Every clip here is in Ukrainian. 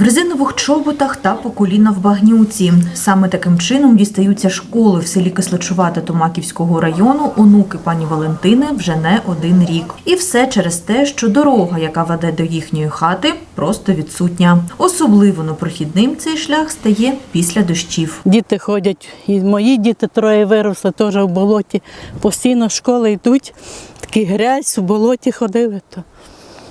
В резинових чоботах та по коліна в багнюці. Саме таким чином дістаються школи в селі Кислочувате Томаківського району онуки пані Валентини вже не один рік. І все через те, що дорога, яка веде до їхньої хати, просто відсутня. Особливо непрохідним цей шлях стає після дощів. Діти ходять, і мої діти троє виросли теж в болоті. Постійно школи йдуть, такі грязь, в болоті ходили, то,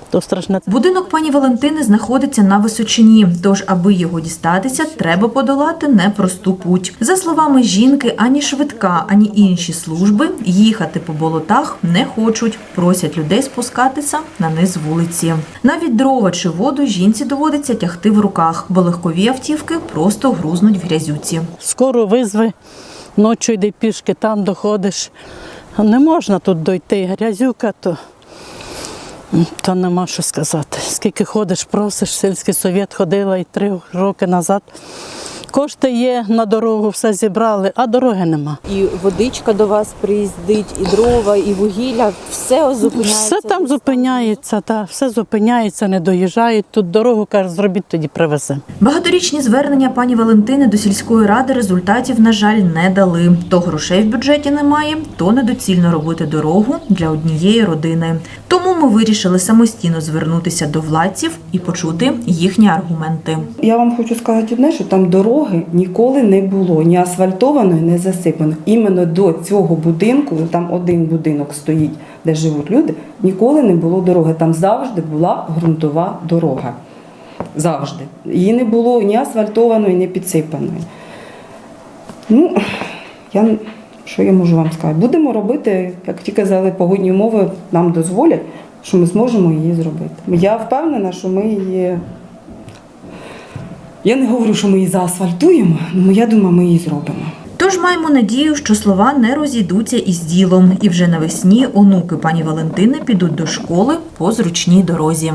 то страшне. Будинок пані Валентини знаходиться на височині, тож, аби його дістатися, треба подолати непросту путь. За словами жінки, ані швидка, ані інші служби їхати по болотах не хочуть. Просять людей спускатися на низ вулиці. Навіть дрова чи воду жінці доводиться тягти в руках, бо легкові автівки просто грузнуть в грязюці. Скоро визви, ночі йди пішки, там доходиш. Не можна тут дойти, грязюка, то, то нема що сказати. Скільки ходиш, просиш, сільський совєт ходила і три роки назад. Кошти є на дорогу, все зібрали, а дороги нема. І водичка до вас приїздить, і дрова, і вугілля, все зупиняється. Все там зупиняється, та, все зупиняється, не доїжджають. Тут дорогу кажуть, зробіть тоді привеземо. Багаторічні звернення пані Валентини до сільської ради результатів, на жаль, не дали. То грошей в бюджеті немає, то недоцільно робити дорогу для однієї родини. Тому ми вирішили самостійно звернутися до владців і почути їхні аргументи. Я вам хочу сказати одне, що там дороги ніколи не було, ні асфальтованої, ні засипаної. Іменно до цього будинку, там один будинок стоїть, де живуть люди, ніколи не було дороги. Там завжди була ґрунтова дорога. Завжди. Її не було ні асфальтованої, ні підсипаної. Ну, я, що я можу вам сказати? Будемо робити, як ті казали, погодні умови нам дозволять, що ми зможемо її зробити. Я впевнена, що ми її. Я не говорю, що ми її заасфальтуємо, але я думаю, ми її зробимо. Тож маємо надію, що слова не розійдуться із ділом, і вже навесні онуки пані Валентини підуть до школи по зручній дорозі.